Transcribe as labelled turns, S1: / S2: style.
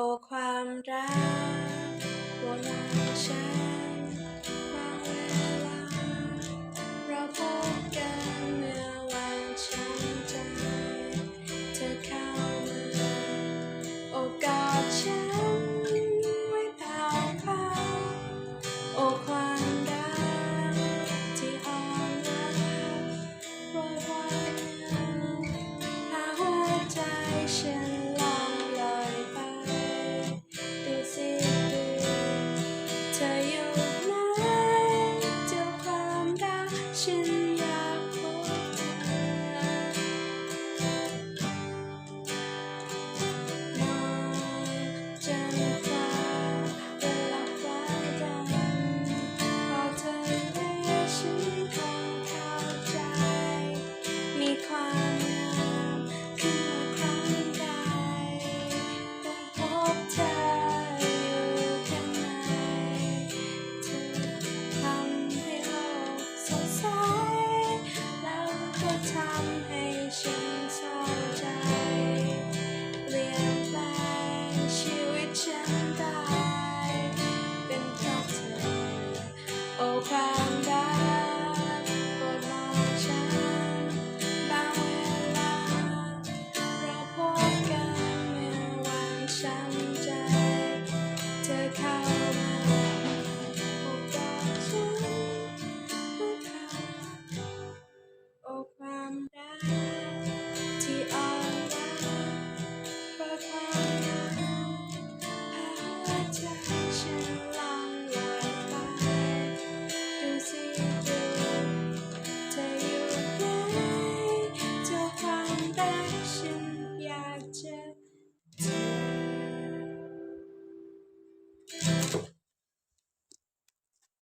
S1: โอ้ความรักโบราณฉัน time